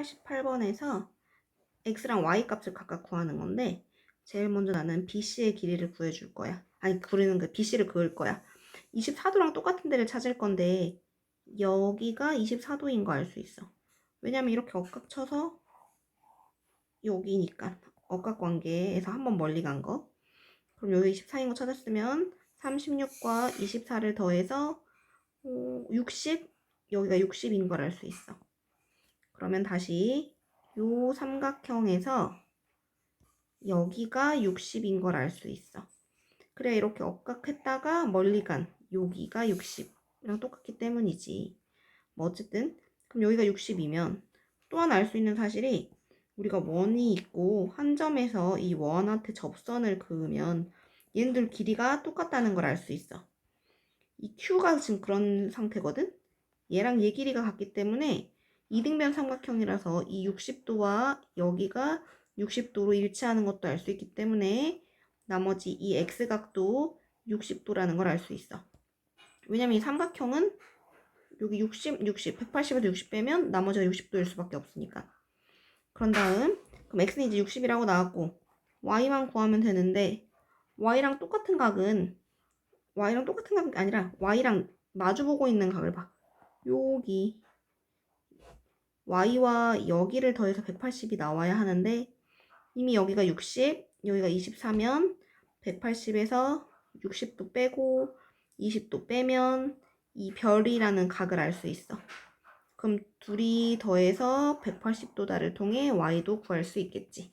88번에서 x랑 y 값을 각각 구하는 건데 제일 먼저 나는 BC의 길이를 구해줄 거야. 아니 그리는 거 BC를 그을 거야. 24도랑 똑같은 데를 찾을 건데 여기가 24도인 거 알 수 있어. 왜냐면 이렇게 억각 쳐서 여기니까 억각 관계에서 한 번 멀리 간 거. 그럼 여기 24인 거 찾았으면 36과 24를 더해서 어, 60 여기가 60인 걸 알 수 있어. 그러면 다시 요 삼각형에서 여기가 60인 걸 알 수 있어. 그래 이렇게 억각했다가 멀리 간 여기가 60이랑 똑같기 때문이지. 뭐 어쨌든 그럼 여기가 60이면 또 하나 알수 있는 사실이 우리가 원이 있고 한 점에서 이 원한테 접선을 그으면 얘네들 길이가 똑같다는 걸 알 수 있어. 이 Q가 지금 그런 상태거든? 얘랑 얘 길이가 같기 때문에 이등변 삼각형이라서 이 60도와 여기가 60도로 일치하는 것도 알 수 있기 때문에 나머지 이 x각도 60도라는 걸 알 수 있어. 왜냐면 이 삼각형은 여기 60, 60, 180에서 60 빼면 나머지가 60도일 수밖에 없으니까. 그런 다음 그럼 x는 이제 60이라고 나왔고 y만 구하면 되는데 y랑 똑같은 각은 y랑 똑같은 각이 아니라 y랑 마주보고 있는 각을 봐. 여기 y와 여기를 더해서 180이 나와야 하는데 이미 여기가 60, 여기가 24면 180에서 60도 빼고 20도 빼면 이 별이라는 각을 알 수 있어. 그럼 둘이 더해서 180도다를 통해 y도 구할 수 있겠지.